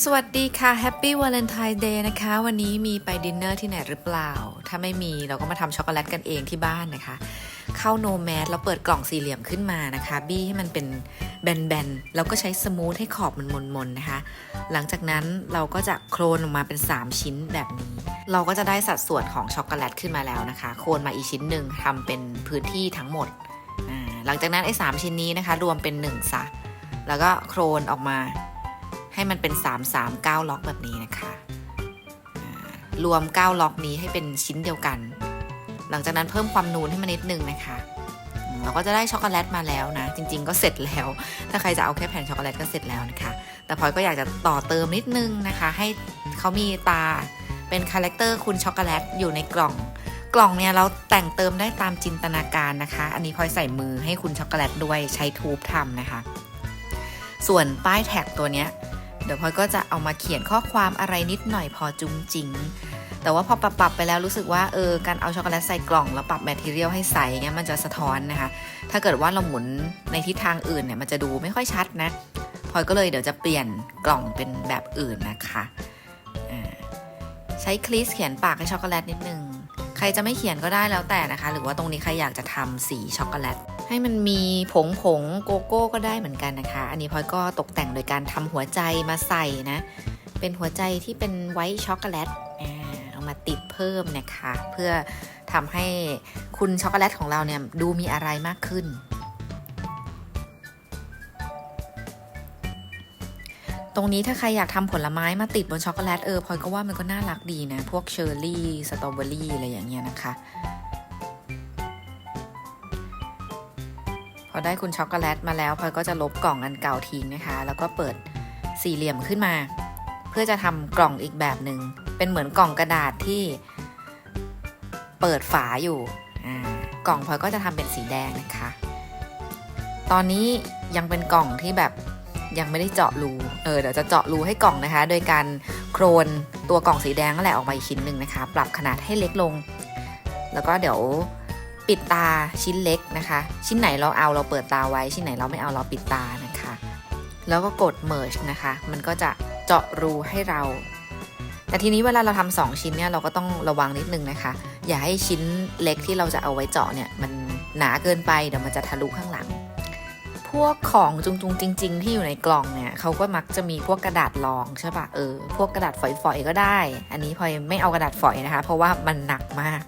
สวัสดีค่ะ Happy Valentine Day นะคะ วันนี้มีไปดินเนอร์ที่ไหนหรือเปล่า ถ้าไม่มีเราก็มาทำช็อกโกแลตกันเองที่บ้านนะคะ เข้าโนแมสแล้วเปิดกล่องสี่เหลี่ยมขึ้นมานะคะ บี้ให้มันเป็นแบนๆ แล้วก็ใช้สมูทให้ขอบมันมนๆนะคะ หลังจากนั้นเราก็จะโคลนออกมาเป็น 3 ชิ้นแบบนี้ เราก็จะได้สัดส่วนของช็อกโกแลตขึ้นมาแล้วนะคะ โคลนมาอีกชิ้นหนึ่งทำเป็นพื้นที่ทั้งหมด หลังจากนั้นไอ้สามชิ้นนี้นะคะ รวมเป็น1ซะแล้วก็โคลนออกมา ให้มันเป็น 3 3 9 ล็อกแบบนี้นะคะ รวม 9 ล็อกนี้ให้เป็นชิ้นเดียวกัน หลังจากนั้นเพิ่มความนูนให้มันนิดนึงนะคะ เราก็จะได้ช็อกโกแลตมาแล้วนะ จริง ๆ ก็เสร็จแล้ว ถ้าใครจะเอาแค่แผ่นช็อกโกแลตก็เสร็จแล้วนะคะ แต่พลอยก็อยากจะต่อเติมนิดนึงนะคะ ให้เขามีตาเป็นคาแรคเตอร์คุณช็อกโกแลตอยู่ในกล่องกล่องเนี่ยเราแต่งเติมได้ตามจินตนาการนะคะ อันนี้พลอยใส่มือให้คุณช็อกโกแลตด้วยใช้ทูบทำนะคะ ส่วนป้ายแท็กตัวเนี้ย เดี๋ยวพลอยก็จะเอามาเขียนข้อความอะไรนิดหน่อยพอจุงจิงแต่ว่าพอปรับปรับไปแล้วรู้สึกว่าเออการเอาช็อกโกแลตใส่กล่องแล้วปรับแมทเทียลให้ใสเงี้ยมันจะสะท้อนนะคะ ถ้าเกิดว่าเราหมุนในทิศทางอื่นเนี่ยมันจะดูไม่ค่อยชัดนะพลอยก็เลยเดี๋ยวจะเปลี่ยนกล่องเป็นแบบอื่นนะคะใช้คลีสเขียนปากให้ช็อกโกแลตนิดนึง ใครจะไม่เขียนก็ได้แล้วแต่นะคะ หรือว่าตรงนี้ใครอยากจะทำสีช็อกโกแลต ให้มันมีผงผงโกโก้ก็ได้เหมือนกันนะคะ อันนี้พลอยก็ตกแต่งโดยการทำหัวใจมาใส่นะ เป็นหัวใจที่เป็นไวท์ช็อกโกแลตเอามาติดเพิ่มนะคะ เพื่อทำให้คุณช็อกโกแลตของเราเนี่ยดูมีอะไรมากขึ้น ตรงนี้ถ้าใครอยากทำผลไม้มาติดบนช็อกโกแลตเออพลอยก็ว่ามันก็น่ารักดีนะ พวกเชอร์รี่ สตรอเบอรี่อะไรอย่างเงี้ยนะคะ พอได้คุณช็อกโกแลตมาแล้วพลอยก็จะลบกล่องอันเก่าทิ้งนะคะ แล้วก็เปิดสี่เหลี่ยมขึ้นมา เพื่อจะทำกล่องอีกแบบหนึ่งเป็นเหมือนกล่องกระดาษที่เปิดฝาอยู่กล่องพลอยก็จะทำเป็นสีแดงนะคะ ตอนนี้ยังเป็นกล่องที่แบบยังไม่ได้เจาะรู เออเดี๋ยวจะเจาะรูให้กล่องนะคะ โดยการโครนตัวกล่องสีแดงนั่นแหละออกมาอีกชิ้นหนึ่งนะคะ ปรับขนาดให้เล็กลง แล้วก็เดี๋ยว ปิดตาชิ้นเล็กนะคะ ชิ้นไหนเราเอาเราเปิดตาไว้ ชิ้นไหนเราไม่เอาเราปิดตานะคะ แล้วก็กด merge นะคะ มันก็จะเจาะรูให้เรา แต่ทีนี้เวลาเราทำสองชิ้นเนี่ยเราก็ต้องระวังนิดนึงนะคะ อย่าให้ชิ้นเล็กที่เราจะเอาไว้เจาะเนี่ยมันหนาเกินไปเดี๋ยวมันจะทะลุข้างหลัง พวกของจุงจุงๆจริง ๆ ที่อยู่ในกล่องเนี่ยเขาก็มักจะมีพวกกระดาษรองใช่ปะเออพวกกระดาษฝอยๆก็ได้ อันนี้พลอยไม่เอากระดาษฝอยนะคะ เพราะว่ามันหนักมาก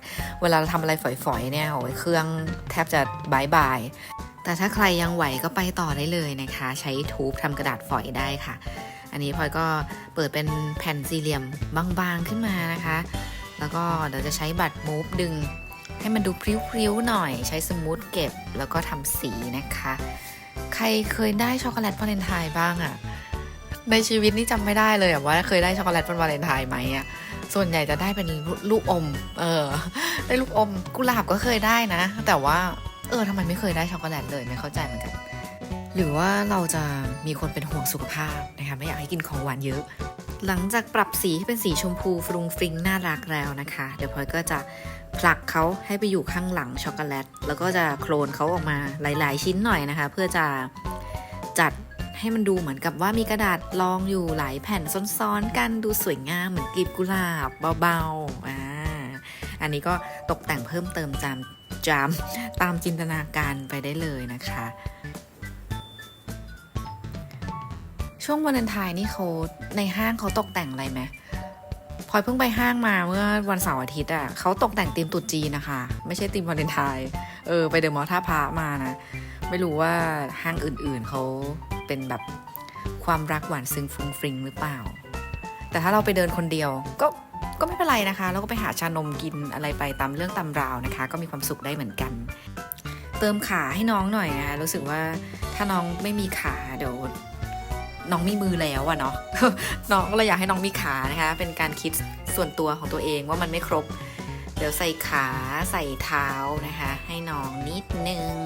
เวลาเราทำอะไรฝอยๆเนี่ยโอ้ยเครื่องแทบจะบายบายแต่ถ้าใครยังไหวก็ไปต่อได้เลยนะคะ ใช้ทูบทำกระดาษฝอยได้ค่ะ อันนี้พลอยก็เปิดเป็นแผ่นสี่เหลี่ยมบางๆขึ้นมานะคะ แล้วก็เดี๋ยวจะใช้บัตรมูฟดึงให้มันดูพริ้วๆหน่อย ใช้สมูทเก็บแล้วก็ทำสีนะคะ ใครเคยได้ช็อกโกแลตวาเลนไทน์บ้างอะในชีวิตนี่จำไม่ได้เลยว่าเคยได้ช็อกโกแลตวันวาเลนไทน์ไหมอะส่วนใหญ่จะได้เป็นลูกอม เออ ได้ลูกอมกุหลาบก็เคยได้นะ แต่ว่า เออทำไมไม่เคยได้ช็อกโกแลตเลยไม่เข้าใจเหมือนกัน หรือว่าเราจะมีคนเป็นห่วงสุขภาพนะคะไม่อยากให้กินของหวานเยอะ หลังจากปรับสีให้เป็นสีชมพูฟรุงฟริงน่ารักแล้วนะคะ เดี๋ยวพลอยก็จะผลักเขาให้ไปอยู่ข้างหลังช็อกโกแลต แล้วก็จะโคลนเขาออกมาหลาย ๆ ชิ้นหน่อยนะคะ เพื่อจะจัดให้มันดูเหมือนกับว่ามีกระดาษรองอยู่หลายแผ่นซ้อนๆกันดูสวยงามเหมือนกลีบกุหลาบเบาๆอ่าอันนี้ก็ตกแต่งเพิ่มเติมจามจามตามจินตนาการไปได้เลยนะคะ ช่วงวันเลนไทน์นี่เขาในห้างเขาตกแต่งอะไรไหมพลอยเพิ่งไปห้างมาเมื่อวันเสาร์อาทิตย์อะเขาตกแต่งธีมตรุ๊จีนะคะ ไม่ใช่ธีมวันเลนไทน์เออไปเดอะมอลล์ท่าพระมานะ ไม่รู้ว่าห้างอื่นๆเขาเป็นแบบความรักหวานซึ้งฟุ้งฟริงหรือเปล่า แต่ถ้าเราไปเดินคนเดียวก็ก็ไม่เป็นไรนะคะแล้วก็ไปหาชานมกินอะไรไปตามเรื่องตามราวนะคะ ก็มีความสุขได้เหมือนกัน เติมขาให้น้องหน่อยนะคะรู้สึกว่าถ้าน้องไม่มีขาเดี๋ยว น้องมีมือแล้วอะเนาะน้องเลยอยากให้น้องมีขานะคะ เป็นการคิดส่วนตัวของตัวเองว่ามันไม่ครบ เดี๋ยวใส่ขาใส่เท้านะคะ ให้น้องนิดนึง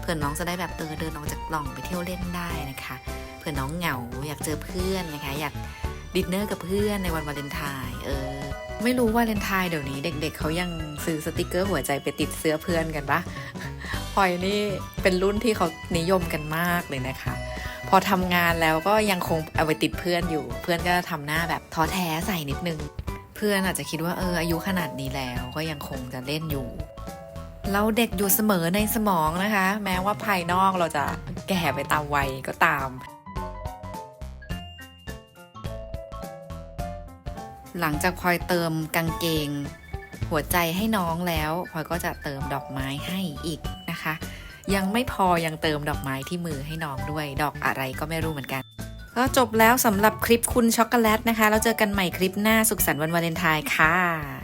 เพื่อนน้องจะได้แบบเออเดินออกจากกล่องไปเที่ยวเล่นได้นะคะ เพื่อนน้องเหงาอยากเจอเพื่อนนะคะ อยากดินเนอร์กับเพื่อนในวันวาเลนไทน์เออไม่รู้วาเลนไทน์เดี๋ยวนี้เด็ก ๆเขายังซื้อสติกเกอร์หัวใจไปติดเสื้อเพื่อนกันปะ พลอยนี่เป็นรุ่นที่เขานิยมกันมากเลยนะคะ พอทำงานแล้วก็ยังคงเอาไปติดเพื่อนอยู่ เพื่อนก็ทำหน้าแบบท้อแท้ใส่นิดนึง เพื่อนอาจจะคิดว่าเอออายุขนาดนี้แล้วก็ยังคงจะเล่นอยู่เราเด็กอยู่เสมอในสมองนะคะ แม้ว่าภายนอกเราจะแก่ไปตามวัยก็ตาม หลังจากพลอยเติมกางเกง หัวใจให้น้องแล้วพลอยก็จะเติมดอกไม้ให้อีก ยังไม่พอยังเติมดอกไม้ที่มือให้น้องด้วย ดอกอะไรก็ไม่รู้เหมือนกัน ก็จบแล้วสำหรับคลิปคุณช็อกโกแลตนะคะแล้วเจอกันใหม่คลิปหน้าสุขสันต์วันวาเลนไทน์ค่ะ